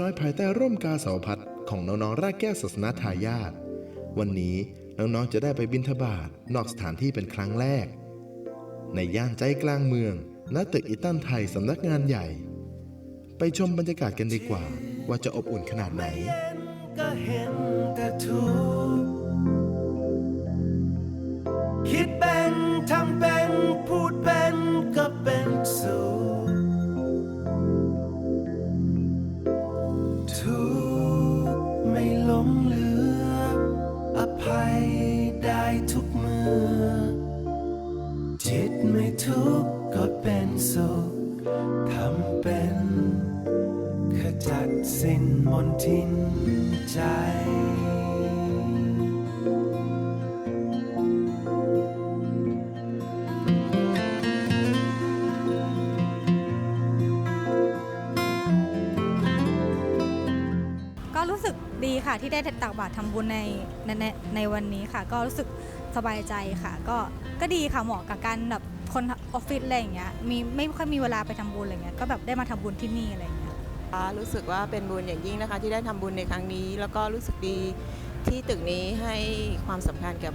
น้อยภายใต้ร่มกาสาวพัดของน้องๆรากแก้วศาสนาทายาทวันนี้น้องๆจะได้ไปบินทบาทนอกสถานที่เป็นครั้งแรก ในย่านใจกลางเมืองณตึกอิตันไทยสำนักงานใหญ่ ไปชมบรรยากาศกันดีกว่า ว่าจะอบอุ่นขนาดไหนก็เห็นแต่ทุก ใจ ก็รู้สึกดีค่ะที่ได้ตักบาตรทำบุญในในในในวันนี้ค่ะ ก็รู้สึกสบายใจค่ะ ก็ก็ดีค่ะเหมาะกับการแบบคนออฟฟิศอะไรอย่างเงี้ยมีไม่ค่อยมีเวลาไปทำบุญอะไรเงี้ยก็แบบได้มาทำบุญที่นี่อะไรอย่างเงี้ย รู้สึกว่าเป็นบุญอย่างยิ่งนะคะ ที่ได้ทำบุญในครั้งนี้ แล้วก็รู้สึกดีที่ตึกนี้ให้ความสำคัญกับ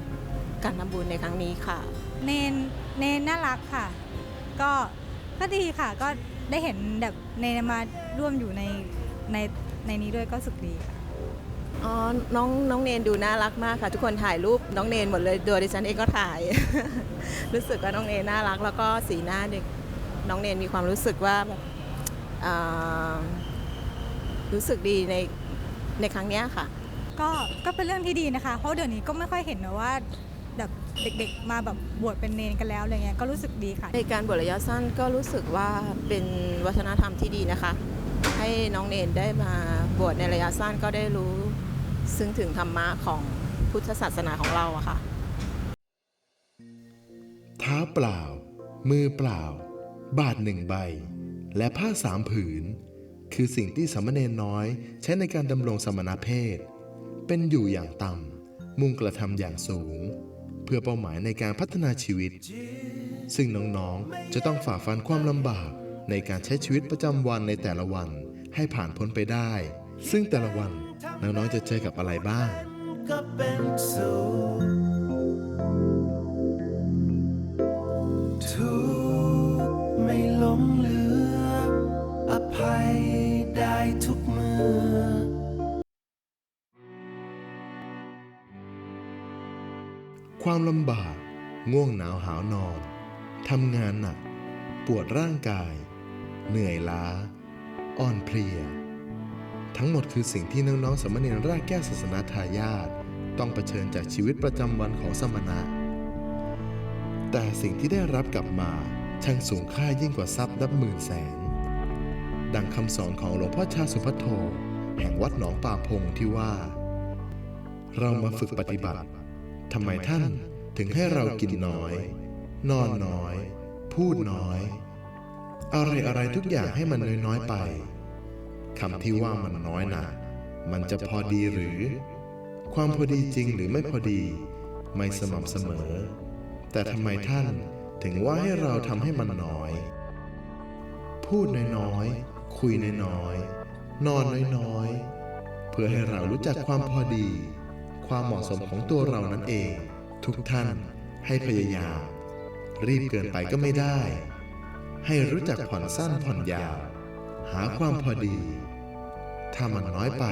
การทำบุญในครั้งนี้ค่ะ เนนเนนน่ารักค่ะ ก็ก็ดีค่ะก็ได้เห็นแบบเนนมาร่วมอยู่ในในในนี้ด้วยก็รู้สึกดีค่ะอ๋อน้องน้องเนนดูน่ารักมากค่ะ ทุกคนถ่ายรูปน้องเนนหมดเลยโดยดิฉันเองก็ถ่าย รู้สึกว่าน้องเนนน่ารัก แล้วก็สีหน้าเด็กน้องเนนมีความรู้สึกว่าแบบอ่า รู้สึกดีในในครั้งเนี้ยค่ะ ก็ก็เป็นเรื่องที่ดีนะคะ เพราะเดี๋ยวนี้ก็ไม่ค่อยเห็นนะว่าแบบเด็กๆมาแบบบวชเป็นเนนกันแล้วอะไรเงี้ยก็รู้สึกดีค่ะ ในการบวชระยะสั้นก็รู้สึกว่าเป็นวัฒนธรรมที่ดีนะคะ ให้น้องเนนได้มาบวชในระยะสั้นก็ได้รู้ ซึ่งถึงธรรมะของพุทธศาสนาของเราอะค่ะ เท้าเปล่า มือเปล่า บาทหนึ่งใบ และผ้าสามผืน คือสิ่งที่สามเณรน้อยใช้ในการดำรงสมณเพศ เป็นอยู่อย่างต่ำมุ่งกระทำอย่างสูง เพื่อเป้าหมายในการพัฒนาชีวิต ซึ่งน้องๆจะต้องฝ่าฟันความลำบากในการใช้ชีวิตประจำวันในแต่ละวันให้ผ่านพ้นไปได้ ซึ่งแต่ละวันน้องๆจะเจอกับอะไรบ้าง ก็เป็นสุข ความลำบาก ง่วงหนาวหาวนอน ทำงานหนัก ปวดร่างกาย เหนื่อยล้า อ่อนเพลีย ทั้งหมดคือสิ่งที่น้องๆสมเณรรากแก้วศาสนาทายาทต้องเผชิญจากชีวิตประจำวันของสมณะ แต่สิ่งที่ได้รับกลับมาช่างสูงค่ายิ่งกว่าทรัพย์นับหมื่นแสน ดังคำสอนของหลวงพ่อชาสุพัทโทแห่งวัดหนองป่าพงที่ว่า เรามาฝึกปฏิบัติ ทำไมท่านถึงให้เรากินน้อย นอนน้อย พูดน้อย อะไรอะไรทุกอย่างให้มันน้อยๆไปคำที่ว่ามันน้อยนะมันจะพอดีหรือ ความพอดีจริงหรือไม่พอดี ไม่สม่ำเสมอ แต่ทำไมท่านถึงว่าให้เราทำให้มันน้อย พูดน้อยๆคุยน้อยๆนอนน้อยๆเพื่อให้เรารู้จักความพอดี ความเหมาะสมของตัวเรานั่นเอง ทุกท่านให้พยายาม รีบเกินไปก็ไม่ได้ ให้รู้จักผ่อนสั้นผ่อนยาว หาความพอดี ถ้ามันน้อยไป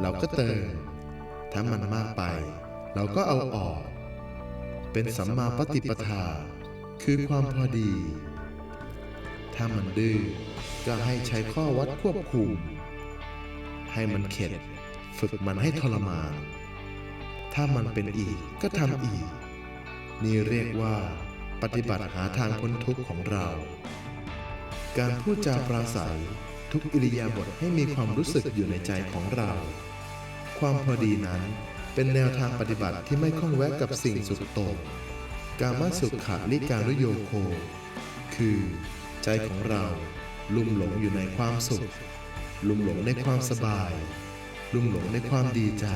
เราก็เติม ถ้ามันมากไป เราก็เอาออก เป็นสัมมาปฏิปทา คือความพอดี ถ้ามันดื้อก็ให้ใช้ข้อวัดควบคุมให้มันเข็ด ฝึกมันให้ทรมาน ถ้ามันเป็นอีกก็ทำอีก นี่เรียกว่า ปฏิบัติหาทางพ้นทุกข์ของเรา การพูดจาปราศัย ทุกอิริยาบถให้มีความรู้สึกอยู่ในใจของเรา ความพอดีนั้นเป็นแนวทางปฏิบัติที่ไม่ข้องแวะกับสิ่งสุดโต่งกามาสุขะลิการุโยโค คือ ใจของเราลุ่มหลงอยู่ในความสุข ลุ่มหลงในความสบาย ลุ่มหลงในความดีใจ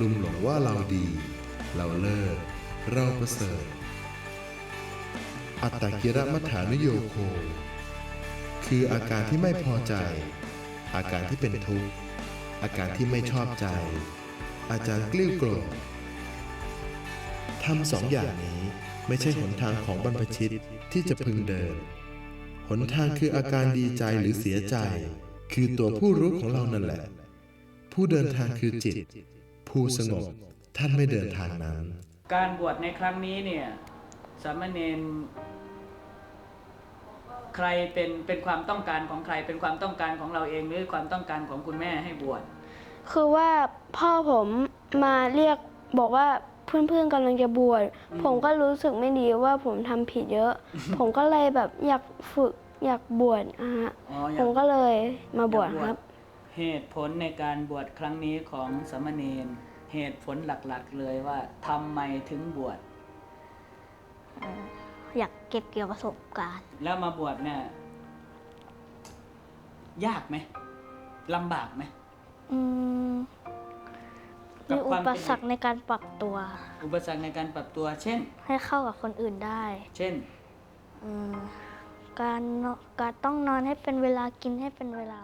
ลุ่มหลงว่าเราดี เราเลิศเราประเสริฐ อัตตกิรมัฐานโยโค คืออาการที่ไม่พอใจ อาการที่เป็นทุกข์ อาการที่ไม่ชอบใจ อาจารย์กลิ้วโกรธทำสองอย่างนี้ไม่ใช่หนทางของบรรพชิตที่จะพึงเดิน หนทางคืออาการดีใจหรือเสียใจ คือตัวผู้รู้ของเรานั่นแหละ ผู้เดินทางคือจิต ผู้สงบ ท่านไม่เดินทางนั้น การบวชในครั้งนี้เนี่ยสามเณรใครเป็นเป็นความต้องการของใครเป็นความต้องการของเราเองหรือความต้องการของคุณแม่ให้บวชคือว่าพ่อผมมาเรียกบอกว่าเพื่อนๆกำลังจะบวชผมก็รู้สึกไม่ดีว่าผมทำผิดเยอะ ผมก็เลยแบบอยากฝึกอยากบวชอะฮะอ๋ออผยากมก็เลยมาบวชครับ เหตุผลในการบวชครั้งนี้ของสามเณรเหตุผลหลักๆ เลยว่าทำไมถึงบวชอยากเก็บเกี่ยวประสบการณ์แล้วมาบวชเนี่ยยากไหมลำบากไหม อืมกัมีบอุความปเป็นสรรคในการปรับตัว อุปสรรคในการปรับตัว เช่น ให้เข้ากับคนอื่นได้เช่น อืมการนอนการต้องนอนให้เป็นเวลากินให้เป็นเวลา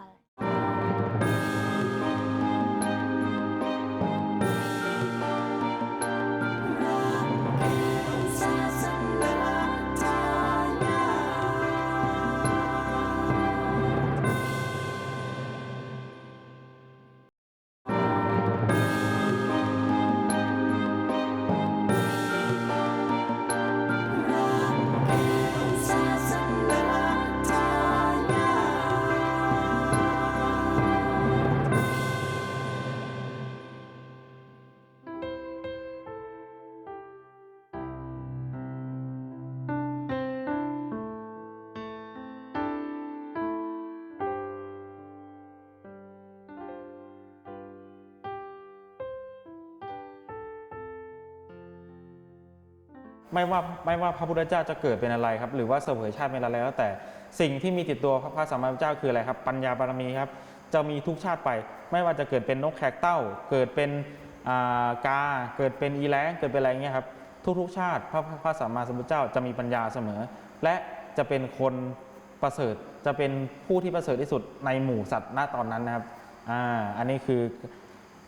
ไม่ว่าไม่ว่าพระพุทธเจ้าจะเกิดเป็นอะไรครับ หรือว่าเสวยชาติเป็นอะไรแล้วแต่สิ่งที่มีติดตัวพระสัมมาสัมพุทธเจ้าคืออะไรครับ ปัญญาบารมีครับ จะมีทุกชาติไป ไม่ว่าจะเกิดเป็นนกแขกเต้า เกิดเป็นกา เกิดเป็นอีแล้งเกิดเป็นอะไรเงี้ยครับทุกๆชาติพระพระสัมมาสัมพุทธเจ้าจะมีปัญญาเสมอ และจะเป็นคนประเสริฐจะเป็นผู้ที่ประเสริฐที่สุดในหมู่สัตว์ณตอนนั้นนะครับอ่าอันนี้คือ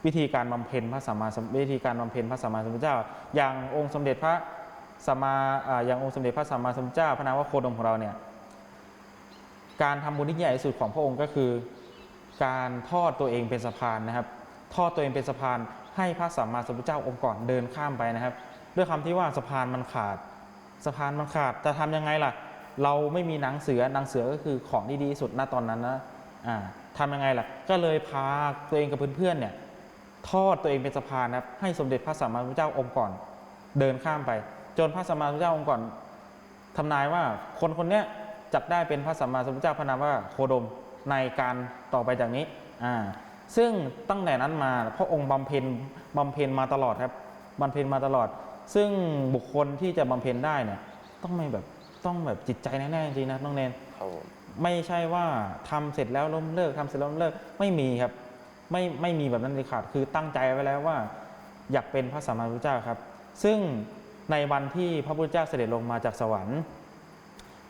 วิธีการบำเพ็ญพระสัมมาวิธีการบำเพ็ญพระสัมมาสัมพุทธเจ้า อย่างองค์สมเด็จพระ สัมมาออย่างองค์สมเด็จพระสัมมาสัมพุทธเจ้าพระนามว่าโคดมของเราเนี่ยการทำบุญที่ใหญ่ที่สุดของพระองค์ก็คือ การทอดตัวเองเป็นสะพานนะครับ ทอดตัวเองเป็นสะพาน ให้พระสัมมาสัมพุทธเจ้าองค์ก่อนเดินข้ามไปนะครับ ด้วยคำที่ว่าสะพานมันขาด สะพานมันขาดจะทำยังไงล่ะ เราไม่มีหนังเสือหนังเสือก็คือของที่ดีที่สุดณตอนนั้นนะอ่าทำยังไงล่ะ ก็เลยพาตัวเองกับเพื่อนๆเนี่ยทอดตัวเองเป็นสะพานนะครับให้สมเด็จพระสัมมาสัมพุทธเจ้าองค์ก่อนเดินข้ามไป จนพระสัมมาสัมพุทธเจ้าองค์ก่อนทำนายว่าคนคนเนี้ยจะได้เป็นพระสัมมาสัมพุทธเจ้าพระนามว่าโคดมในการต่อไปจากนี้อ่าซึ่งตั้งแต่นั้นมาพระองค์บำเพ็ญบำเพ็ญมาตลอดครับบำเพ็ญมาตลอด ซึ่งบุคคลที่จะบำเพ็ญได้เนี่ยต้องไม่แบบต้องแบบจิตใจแน่ๆจริงๆนะน้องเนนครับผมไม่ใช่ว่าทำเสร็จแล้วล้มเลิกทำเสร็จแล้วล้มเลิกไม่มีครับไม่ไม่มีแบบนั้นเลยขาดคือตั้งใจไว้แล้วว่า อยากเป็นพระสัมมาสัมพุทธเจ้าครับ ซึ่ง ในวันที่พระพุทธเจ้าเสด็จลงมาจากสวรรค์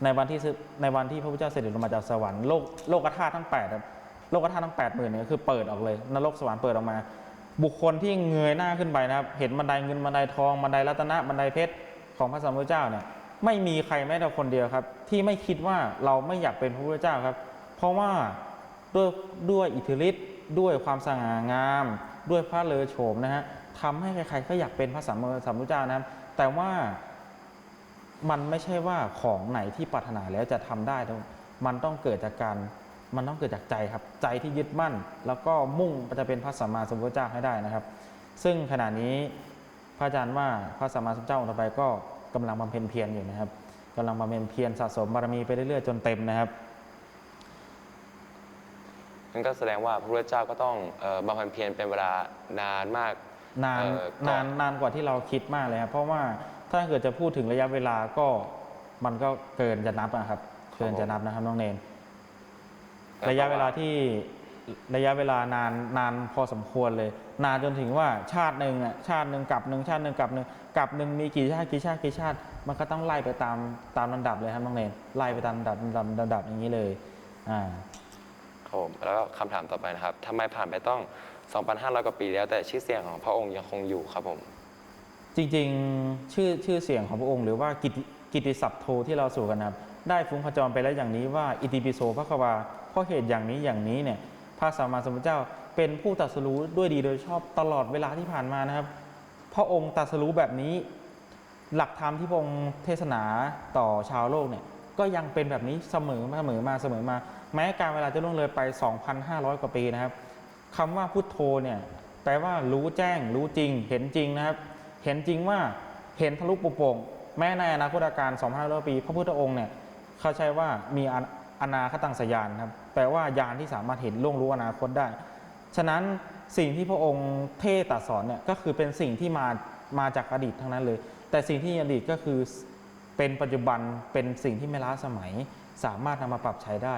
ในวันที่ในวันที่พระพุทธเจ้าเสด็จลงมาจากสวรรค์โลกโลกธาตุทั้ง8ครับโลกธาตุทั้ง8 0 0 0 0เนี่ยคือเปิดออกเลยนรกสวรรค์เปิดออกมา บุคคลที่เงยหน้าขึ้นไปนะครับ เห็นบันไดเงินบันไดทองบันไดรัตนะบันไดเพชรของพระสัมพุทธเจ้าเนี่ยไม่มีใครแม้แต่คนเดียวครับ ที่ไม่คิดว่าเราไม่อยากเป็นพระพุทธเจ้าครับ เพราะว่าด้วยด้วยอิทธิฤทธิ์ด้วยความสง่างาม ด้วยพระเลอโฉมนะฮะทำให้ใครๆก็อยากเป็นพระสัมมาสัมพุทธเจ้านะครับ แต่ว่ามันไม่ใช่ว่าของไหนที่ปรารถนาแล้วจะทำได้ มันต้องเกิดจากการ มันต้องเกิดจากใจครับ ใจที่ยึดมั่น แล้วก็มุ่งจะเป็นพระสัมมาสัมพุทธเจ้าให้ได้นะครับ ซึ่งขณะนี้พระอาจารย์ว่าพระสัมมาสัมพุทธเจ้าองค์ต่อไปก็กำลังบำเพ็ญเพียรอยู่นะครับกำลังบำเพ็ญเพียรสะสมบารมีไปเรื่อยๆจนเต็มนะครับนั่นก็แสดงว่าพระพุทธเจ้าก็ต้องบำเพ็ญเพียรเป็นเวลานานมาก นานเอ่อก่อนนานนานกว่าที่เราคิดมากเลยครับเพราะว่าถ้าเกิดจะพูดถึงระยะเวลาก็มันก็เกินจะนับนะครับเกินจะนับนะครับน้องเนน ระยะเวลาที่ระยะเวลานานนานพอสมควรเลย นานจนถึงว่าชาติหนึ่งอะชาติหนึ่งกับหนึ่งชาติหนึ่งกับหนึ่งกับหนึ่งมีกี่ชาติกี่ชาติกี่ชาติ มันก็ต้องไล่ไปตามตามลำดับเลยครับน้องเนนไล่ไปตามลำดับลำดับลำดับอย่างนี้เลยอ่า ครับผมแล้วก็คำถามต่อไปนะครับทำไมผ่านไปต้อง 2,500 กว่าปีแล้ว แต่ชื่อเสียงของพระองค์ยังคงอยู่ครับผมจริงๆชื่อชื่อเสียงของพระองค์หรือว่ากิตติกิตติศัพท์โทที่เราสู่กันนะครับได้ฟุ้งขจรไปแล้วอย่างนี้ว่าอิติปิโสพระควาเพราะเหตุอย่างนี้อย่างนี้เนี่ยพระสัมมาสัมพุทธเจ้าเป็นผู้ตรัสรู้ด้วยดีโดยชอบตลอดเวลาที่ผ่านมานะครับ พระองค์ตรัสรู้แบบนี้ หลักธรรมที่พระองค์เทศนาต่อชาวโลกเนี่ยก็ยังเป็นแบบนี้เสมอมาเสมอมาเสมอมา แม้การเวลาจะล่วงเลยไป 2,500 กว่าปีนะครับ คำว่าพุทโธเนี่ยแปลว่ารู้แจ้ง รู้จริง เห็นจริงนะครับ เห็นจริงว่าเห็นทะลุปุโปร่งแม้ในอนาคตการ2,500ปี พระพุทธองค์เนี่ยเขาใช้ว่ามีอนาคตังสยานครับ แปลว่ายานที่สามารถเห็นล่วงรู้อนาคตได้ ฉะนั้นสิ่งที่พระองค์เทศตรัสสอนเนี่ยก็คือเป็นสิ่งที่มามาจากอดีตทั้งนั้นเลย แต่สิ่งที่อดีตก็คือเป็นปัจจุบันเป็นสิ่งที่ไม่ล้าสมัย สามารถนำมาปรับใช้ได้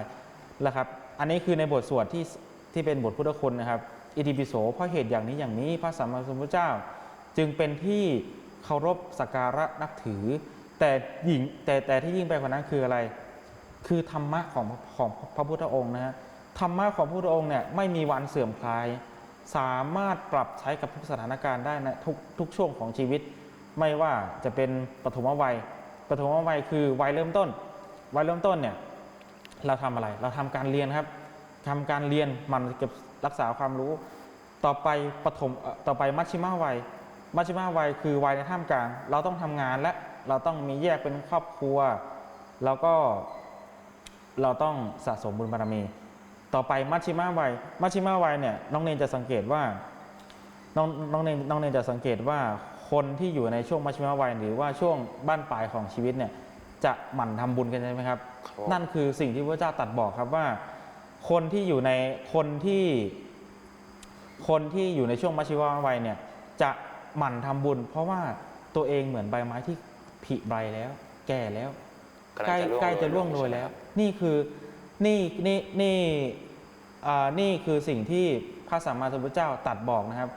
แล้วครับ อันนี้คือในบทสวดที่ ที่เป็นบทพุทธคุณนะครับ อิติปิโสเพราะเหตุอย่างนี้อย่างนี้พระสัมมาสัมพุทธเจ้า จึงเป็นที่เคารพสักการะนับถือ แต่หญิงแต่แต่ที่ยิ่งไปกว่านั้นคืออะไร คือธรรมะของของพระพุทธองค์นะฮะธรรมะของพระพุทธองค์เนี่ยไม่มีวันเสื่อมคลาย สามารถปรับใช้กับทุกสถานการณ์ได้นะทุกทุกช่วงของชีวิต ไม่ว่าจะเป็นปฐมวัยปฐมวัยคือวัยเริ่มต้น วัยเริ่มต้นเนี่ยเราทำอะไรเราทำการเรียนครับ ทำการเรียนหมันเก็บรักษาความรู้ ต่อไปปฐมเอ่อต่อไปมัชชิมาวัยมัชชิมาวัยคือวัยในท่ามกลาง เราต้องทำงานและเราต้องมีแยกเป็นครอบครัว แล้วก็เราต้องสะสมบุญบารมี ต่อไปมัชชิมาวัยมัชชิมาวัยเนี่ยน้องเนนจะสังเกตว่าน้องน้องเนนน้องเนนจะสังเกตว่าคนที่อยู่ในช่วงมัชชิมาวัยหรือว่าช่วงบ้านปลายของชีวิตเนี่ยจะหมั่นทำบุญกันใช่ไหมครับครับผมนั่นคือสิ่งที่พระเจ้าตรัดบอกครับว่า คนที่อยู่ในคนที่คนที่อยู่ในช่วงมัชชิวาวัยเนี่ยจะหมั่นทำบุญ เพราะว่าตัวเองเหมือนใบไม้ที่ผลิใบแล้ว แก่แล้วำใกล้จะร่วงใกล้จะร่วงโรยใช่ไหมแล้ควรับนี่คือนี่นี่นี่อ่านี่คือสิ่งที่พระสัมมาสัมพุทธเจ้าตรัดบอกนะครับ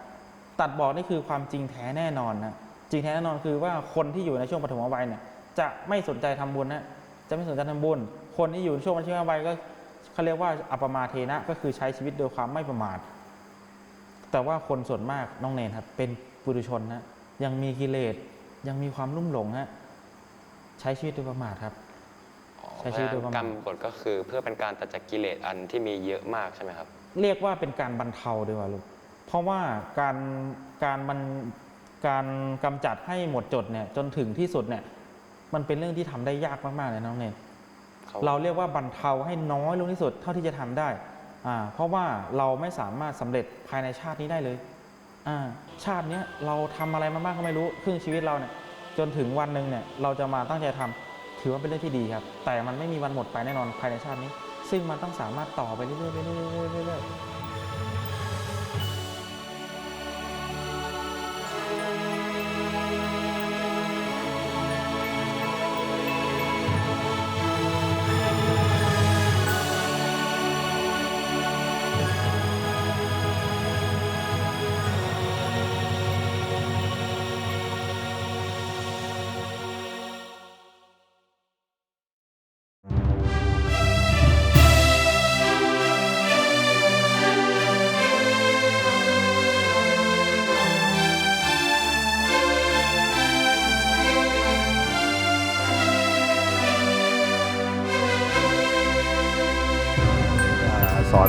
ตรัดบอกนี่คือความจริงแท้แน่นอนนะจริงแท้แน่นอนคือว่าคนที่อยู่ในช่วงปฐมวัยเนี่ยจะไม่สนใจทำบุญนะจะไม่สนใจทำบุญ คนที่อยู่ในช่วงมัชฌิมวัยก็ เขาเรียกว่าอัปปมาเทนะก็คือใช้ชีวิตโดยความไม่ประมาทแต่ว่าคนส่วนมากน้องเนนครับเป็นปุถุชนนะยังมีกิเลสยังมีความลุ่มหลงฮะใช้ชีวิตโดยประมาทครับอ๋อใช้ชีวิตโดยประมาทกรรมบทก็คือเพื่อเป็นการตัดจากกิเลสอันที่มีเยอะมากใช่ไหมครับ เรียกว่าเป็นการบรรเทาดีกว่าลูกเพราะว่าการการมันการกำจัดให้หมดจดเนี่ยจนถึงที่สุดเนี่ยมันเป็นเรื่องที่ทำได้ยากมากๆเลยน้องเนนครับ เราเรียกว่าบรรเทาให้น้อยลงที่สุดเท่าที่จะทำได้อ่าเพราะว่าเราไม่สามารถสำเร็จภายในชาตินี้ได้เลยอ่าชาตินี้เราทำอะไรมาบ้างก็ไม่รู้ครึ่งชีวิตเราเนี่ยจนถึงวันหนึ่งเนี่ยเราจะมาตั้งใจทำถือว่าเป็นเรื่องที่ดีครับ แต่มันไม่มีวันหมดไปแน่นอนภายในชาตินี้ ซึ่งมันต้องสามารถต่อไปเรื่อยๆเรื่อยๆเรื่อยๆเรื่อยๆ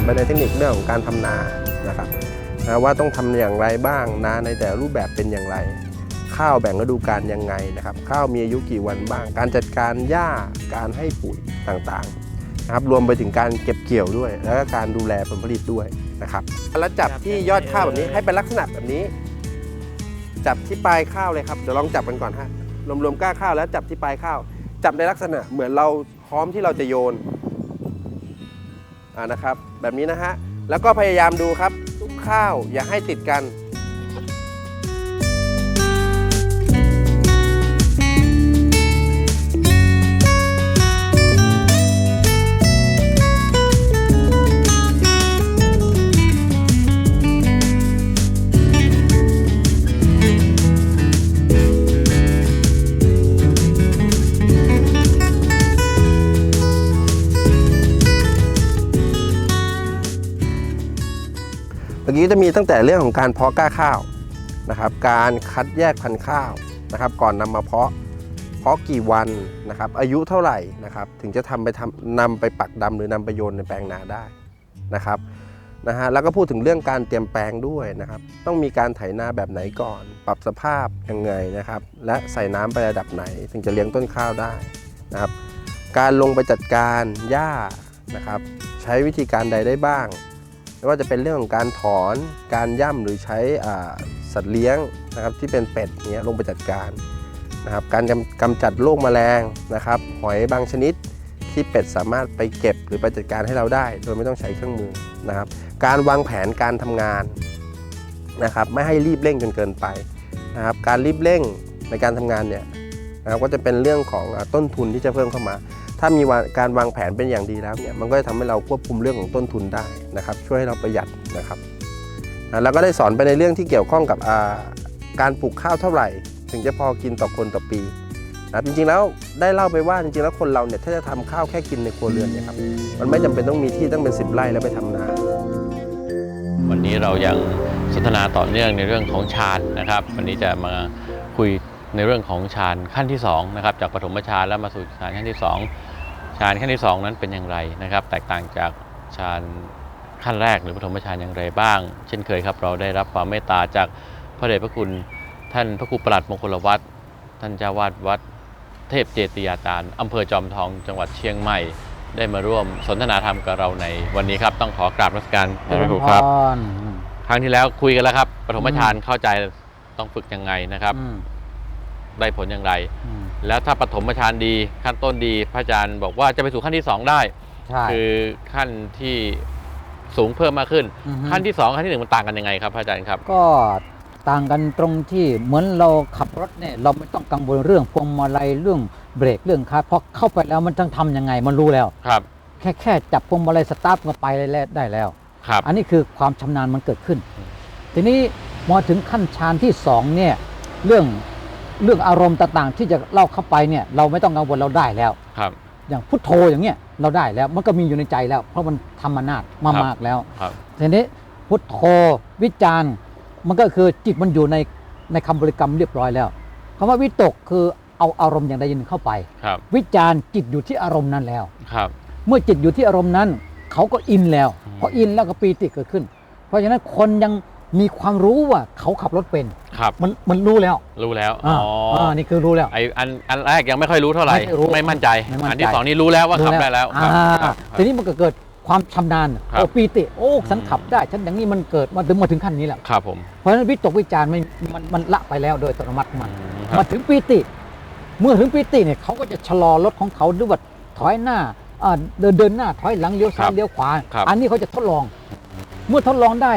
ไปในเทคนิคเรื่องของการทำนานะครับนะว่าต้องทำอย่างไรบ้างนาในแต่รูปแบบเป็นอย่างไร ข้าวแบ่งฤดูกาลยังไงนะครับ ข้าวมีอายุกี่วันบ้าง การจัดการหญ้าการให้ปุ๋ยต่างๆนะครับรวมไปถึงการเก็บเกี่ยวด้วย แล้วก็การดูแลผลผลิตด้วยนะครับแล้วจับที่ยอดข้าวแบบนี้ให้เป็นลักษณะแบบนี้ จับที่ปลายข้าวเลยครับเดี๋ยวลองจับกันก่อนฮะรวมๆก้าข้าวแล้วจับที่ปลายข้าว จับในลักษณะเหมือนเราพร้อมที่เราจะโยน นะครับ แบบนี้นะฮะ แล้วก็พยายามดูครับทุกข้าวอย่าให้ติดกันี้จะมีตั้งแต่เรื่องของการเพาะกล้าข้าวนะครับ การคัดแยกพันธุ์ข้าวนะครับ ก่อนนำมาเพาะ เพาะกี่วันนะครับ อายุเท่าไหร่นะครับ ถึงจะทำไปทำนำไปปักดำหรือนำไปโยนในแปลงนาได้นะครับนะฮะแล้วก็พูดถึงเรื่องการเตรียมแปลงด้วยนะครับ ต้องมีการไถนาแบบไหนก่อน ปรับสภาพยังไงนะครับ และใส่น้ำไประดับไหน ถึงจะเลี้ยงต้นข้าวได้นะครับ การลงไปจัดการหญ้านะครับ ใช้วิธีการใดได้บ้าง ไม่ว่าจะเป็นเรื่องของการถอนการย่ำหรือใช้สัตว์เลี้ยงนะครับที่เป็นเป็ดเนี้ยลงไปจัดการนะครับการกำจัดโรคแมลงนะครับหอยบางชนิดที่เป็ดสามารถไปเก็บหรือไปจัดการให้เราได้ โดยไม่ต้องใช้เครื่องมือนะครับ การวางแผนการทำงานนะครับไม่ให้รีบเร่งจนเกินไปนะครับการรีบเร่งในการทำงานเนี่ยนะครับก็จะเป็นเรื่องของต้นทุนที่จะเพิ่มเข้ามา ถ้ามีาการวางแผนเป็นอย่างดีแล้วเนี่ยมันก็จะทำให้เราควบคุมเรื่องของต้นทุนได้นะครับ ช่วยให้เราประหยัดนะครับแล้วก็ได้สอนไปในเรื่องที่เกี่ยวข้องกับการปลูกข้าวเท่าไหร่ ถึงจะพอกินต่อคนต่อปีนะจริงๆแล้วได้เล่าไปว่าจริงๆแล้วคนเราเนี่ยถ้าจะทำข้าวแค่กินในครัวเรือนเนี่ยครับมันไม่จำเป็นต้องมีที่ตั้งเป็น 10 ไร่แล้วไปทำนา วันนี้เรายังสนทนาต่อเนื่องในเรื่องของฌานนะครับ วันนี้จะมาคุย ในเรื่องของฌานขั้นที่2นะครับจากปฐมฌานแล้วมาสู่ฌานขั้นที่ 2ฌานขั้นที่ 2 นั้นเป็นอย่างไรนะครับ แตกต่างจากฌานขั้นแรกหรือปฐมฌานอย่างไรบ้าง เช่นเคยครับ เราได้รับความเมตตาจากพระเดชพระคุณท่านพระครูประหลัดมงคลวัฒน์ท่านเจ้าวาดวัดเทพเจติยาจารย์อำเภอจอมทองจังหวัดเชียงใหม่ ได้มาร่วมสนทนาธรรมกับเราในวันนี้ครับต้องขอกราบนมัสการพระครูครับ ครั้งที่แล้วคุยกันแล้วครับปฐมฌานเข้าใจต้องฝึกยังไงนะครับ ได้ผลอย่างไร แล้วถ้าปฐมฌานดีขั้นต้นดีพระอาจารย์บอกว่าจะไปสู่ขั้นที่ 2 ได้ใช่คือขั้นที่สูงเพิ่มมากขึ้นอือฮึขั้นที่ 2 ขั้นที่ 1 มันต่างกันยังไงครับพระอาจารย์ครับ ก็ต่างกันตรงที่เหมือนเราขับรถเนี่ยเราไม่ต้องกังวลเรื่องพวงมาลัยเรื่องเบรกเรื่องคาร์เพราะเข้าไปแล้วมันต้องทำยังไงมันรู้แล้วครับ แค่แค่จับพวงมาลัยสตาร์ทก็ไปได้แล้วครับอันนี้คือความชำนาญมันเกิดขึ้น ทีนี้มาถึงขั้นฌานที่สองเนี่ยเรื่อง เรื่องอารมณ์ต่างๆ ที่จะเล่าเข้าไปเนี่ยเราไม่ต้องกังวลเราได้แล้วครับ อย่างพุทโธอย่างเงี้ยเราได้แล้วมันก็มีอยู่ในใจแล้ว เพราะมันทำมานานมาครับ มากแล้วครับ ทีนี้พุทโธวิจารณ์มันก็คือจิตมันอยู่ในในคำบริกรรมเรียบร้อยแล้วคำว่าวิตกคือเอาอารมณ์อย่างใดอย่างหนึ่งเข้าไป ครับ วิจารณ์จิตอยู่ที่อารมณ์นั้นแล้ว ครับ เมื่อจิตอยู่ที่อารมณ์นั้น เขาก็อินแล้ว พออินแล้วก็ปีติเกิดขึ้น เพราะฉะนั้นคนยัง มีความรู้ว่าเขาขับรถเป็น ครับ มันมันรู้แล้ว รู้แล้วอ่าอ๋ออ่านี่คือรู้แล้ว ไออันอันแรกยังไม่ค่อยรู้เท่าไหร่ ไม่รู้ไม่มั่นใจ ไม่มั่นใจ อันที่สองนี่รู้แล้วว่าขับได้แล้วคอ่ารับครับ ทีนี้มันก็เกิดความชำนาญครับ โอ้ปีติ โอ้ฉันขับได้ ฉันอย่างนี้มันเกิดมาถึงมาถึงขั้นนี้แล้ว ครับผม เพราะฉะนั้นวิตกวิจารณ์มันมันมันละไปแล้วโดยอัตโนมัติมันครับ มาถึงปีติ เมื่อถึงปีติเนี่ยเขาก็จะชะลอรถของเขาด้วยว่าถอยหน้าอ่าเดินเดินหน้าถอยหลังเลี้ยวซ้ายเลี้ยวขวา ครับ อันนี้เขาจะทดลอง เมื่อทดลองได้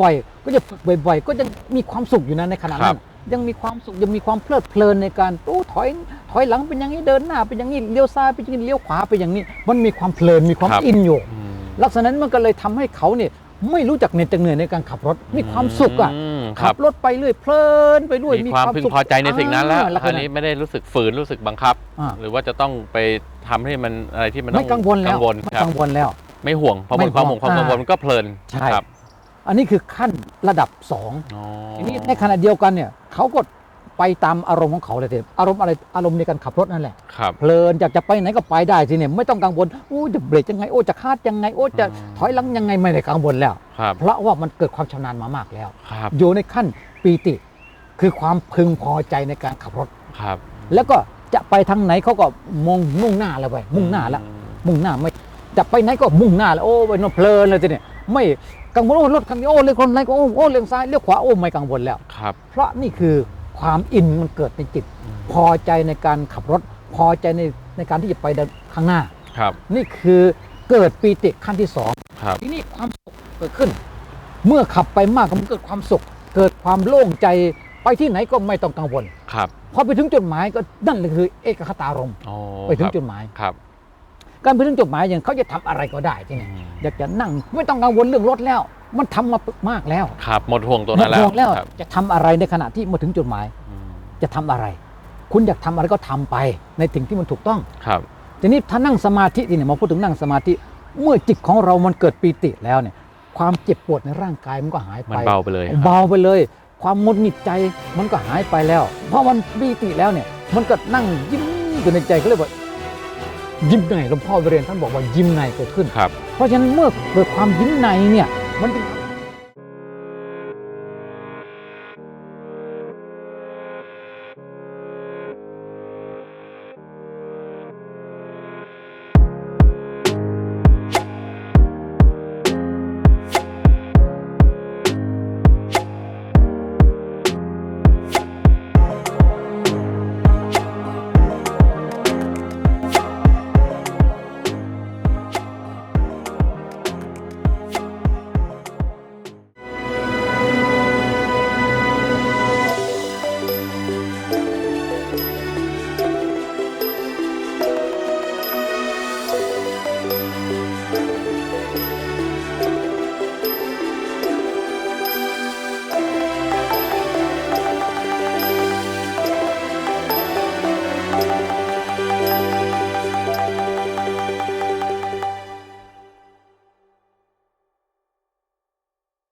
บ่อยๆก็จะฝึกบ่อย ๆ ก็จะมีความสุขอยู่นะในขณะนั้น ยังมีความสุขยังมีความเพลิดเพลินในการโอ้ถอยถอยหลังเป็นอย่างนี้เดินหน้าเป็นอย่างนี้เลี้ยวซ้ายเป็นอย่างนี้เลี้ยวขวาเป็นอย่างนี้ มันมีความเพลินมีความครับอินอยู่อืมลักษณะนั้นมันก็เลยทำให้เขาเนี่ยไม่รู้จักเหน็ดจักเหนื่อยในการขับรถมีความสุขอะมคขัรับบรถไปเรื่อยเพลินไปด้วยมีความพึงพอใจในสิ่งนั้นแล้วอ่าคราวนี้ไม่ได้รู้สึกฝืนรู้สึกบังคับอ่าหรือว่าจะต้องไปทำให้มันอะไรที่มันต้ไม่องกังวลแล้วกังวลไม่ครับกังวลแล้ว ไม่ห่วงพอหมไม่ดความห่วงห่วงความกังวลอ่ามันก็เพลินใช่ครับ อันนี้คือขั้นระดับสองอ๋อทีนี้ในขณะเดียวกันเนี่ยเขาก็ไปตามอารมณ์ของเขาเลยทีอารมณ์อะไรอารมณ์ในการขับรถนั่นแหละครับเพลินอยากจะไปไหนก็ไปได้ทีเนี่ยไม่ต้องกังวลโอ้จะเบรกยังไงโอ้จะคาดยังไงโอ้จะอืมถอยหลังยังไงไม่ได้กังวลแล้วครับเพราะว่ามันเกิดความชำนาญมามากแล้วครับอยู่ในขั้นปีติ คือความพึงพอใจในการขับรถครับ แล้วก็จะไปทางไหนเขาก็มองมุ่งหน้าแล้วไปมุ่งหน้าแล้วมุ่งหน้าไม่ จะไปไหนก็มุ่งหน้าแล้วโอ้ไปโนนเพลินเลยทีเนี่ยไม่กังวลโอ้รถคันนี้โอ้เลี้ยวคนไหนก็โอ้โอ้เลี้ยวซ้ายเลี้ยวขวาโอ้ไม่กังวลแล้วครับ เพราะนี่คือความอินมันเกิดในจิต พอใจในการขับรถ พอใจในในการที่จะไปเดินข้างหน้าครับ นี่คือเกิดปีติขั้นที่สองครับทีนี้ความสุขเกิดขึ้น เมื่อขับไปมากมันเกิดความสุข เกิดความโล่งใจไปที่ไหนก็ไม่ต้องกังวลครับพอไปถึงจุดหมายก็นั่นเลยคือ เอกคตารมณ์โอ้ไปถึงครับจุดหมายครับ การไปถึงจุดหมายอย่างเขาจะทำอะไรก็ได้ที่นี่อยากจะนั่งไม่ต้องกังวลเรื่องรถแล้ว มันทำมามากแล้วครับหมดห่วงตัวหมนั้ดนแล้วห่วงแล้วครับจะทำอะไรในขณะที่มาถึงจุดหมาย จะทำอะไร คุณอยากทำอะไรก็ทำไป ในสิ่งที่มันถูกต้องครับทีนี้ถ้านั่งสมาธินี่เนี่ยมาพูดถึงนั่งสมาธิเมื่อจิตของเรามันเกิดปีติแล้วเนี่ย ความเจ็บปวดในร่างกายมันก็หายไปมันเบาไปเลยครับเบาไปเลย ความหงุดหงิดใจมันก็หายไปแล้ว เพราะมันปีติแล้วเนี่ย มันก็นั่งยิ้มอยู่ในใจก็เรียกว่า ยิ้มในหลวงพ่อไปเรียนท่านบอกว่ายิ้มในเกิดขึ้นครับเพราะฉะนั้นเมื่อเกิดความยิ้มในเนี่ยมันจึงทำ